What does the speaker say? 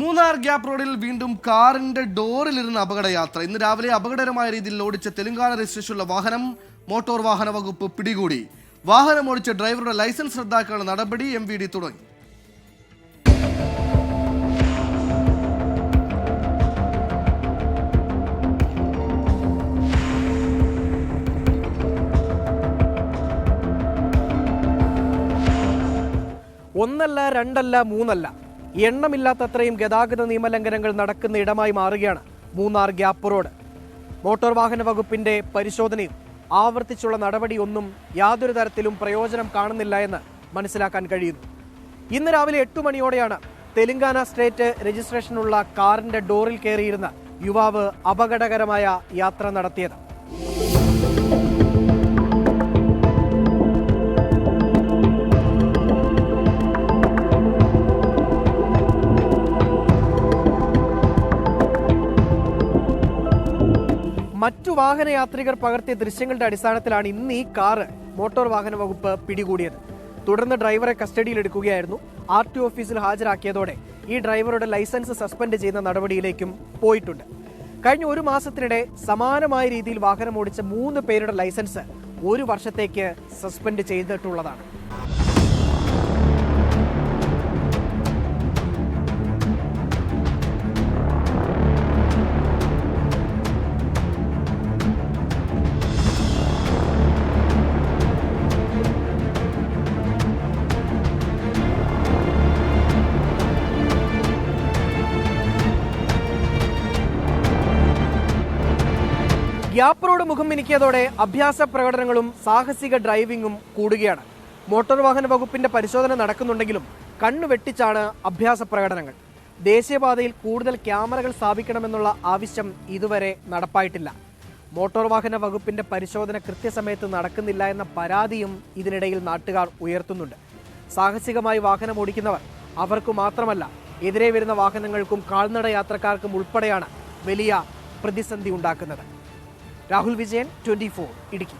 Munnar gap റോഡിൽ വീണ്ടും കാറിന്റെ ഡോറിലിരുന്ന അപകടയാത്ര. ഇന്ന് രാവിലെ അപകടകരമായ രീതിയിൽ ഓടിച്ച തെലങ്കാന രജിസ്ട്രേഷനുള്ള വാഹനം മോട്ടോർ വാഹന വകുപ്പ് പിടികൂടി. വാഹനം ഓടിച്ച ഡ്രൈവറുടെ ലൈസൻസ് റദ്ദാക്കാനുള്ള നടപടി എം തുടങ്ങി. ഒന്നല്ല രണ്ടല്ല മൂന്നല്ല. എണ്ണമില്ലാത്തത്രയും ഗതാഗത നിയമലംഘനങ്ങൾ നടക്കുന്ന ഇടമായി മാറുകയാണ് മൂന്നാർ ഗ്യാപ്പ് റോഡ്. മോട്ടോർ വാഹന വകുപ്പിന്റെ പരിശോധനയും ആവർത്തിച്ചുള്ള നടപടിയൊന്നും യാതൊരു തരത്തിലും പ്രയോജനം കാണുന്നില്ല എന്ന് മനസ്സിലാക്കാൻ കഴിയുന്നു. ഇന്ന് രാവിലെ എട്ടു മണിയോടെയാണ് തെലങ്കാന സ്റ്റേറ്റ് രജിസ്ട്രേഷനുള്ള കാറിന്റെ ഡോറിൽ കയറിയിരുന്ന യുവാവ് അപകടകരമായ യാത്ര നടത്തിയത്. മറ്റു വാഹനയാത്രികർ പകർത്തിയ ദൃശ്യങ്ങളുടെ അടിസ്ഥാനത്തിലാണ് ഇന്ന് ഈ കാറ് മോട്ടോർ വാഹന വകുപ്പ് പിടികൂടിയത്. തുടർന്ന് ഡ്രൈവറെ കസ്റ്റഡിയിലെടുക്കുകയായിരുന്നു ആർ ടി ഓഫീസിൽ ഹാജരാക്കിയതോടെ ഈ ഡ്രൈവറുടെ ലൈസൻസ് സസ്പെൻഡ് ചെയ്യുന്ന നടപടിയിലേക്കും പോയിട്ടുണ്ട്. കഴിഞ്ഞ ഒരു മാസത്തിനിടെ സമാനമായ രീതിയിൽ വാഹനം ഓടിച്ച മൂന്ന് പേരുടെ ലൈസൻസ് ഒരു വർഷത്തേക്ക് സസ്പെൻഡ് ചെയ്തിട്ടുള്ളതാണ്. ഗ്യാപ്പ് റോഡ് മുഖം മിനുക്കിയതോടെ അഭ്യാസ പ്രകടനങ്ങളും സാഹസിക ഡ്രൈവിംഗും കൂടുകയാണ്. മോട്ടോർ വാഹന വകുപ്പിന്റെ പരിശോധന നടക്കുന്നുണ്ടെങ്കിലും കണ്ണു വെട്ടിച്ചാണ് അഭ്യാസ പ്രകടനങ്ങൾ. ദേശീയപാതയിൽ കൂടുതൽ ക്യാമറകൾ സ്ഥാപിക്കണമെന്നുള്ള ആവശ്യം ഇതുവരെ നടപ്പായിട്ടില്ല. മോട്ടോർ വാഹന വകുപ്പിന്റെ പരിശോധന കൃത്യസമയത്ത് നടക്കുന്നില്ല എന്ന പരാതിയും ഇതിനിടയിൽ നാട്ടുകാർ ഉയർത്തുന്നുണ്ട്. സാഹസികമായി വാഹനം ഓടിക്കുന്നവർ അവർക്ക് മാത്രമല്ല എതിരെ വരുന്ന വാഹനങ്ങൾക്കും കാൽനട യാത്രക്കാർക്കും ഉൾപ്പെടെയാണ് വലിയ പ്രതിസന്ധി ഉണ്ടാക്കുന്നത്. രാഹുൽ വിജയൻ ട്വന്റി ഇടുക്കി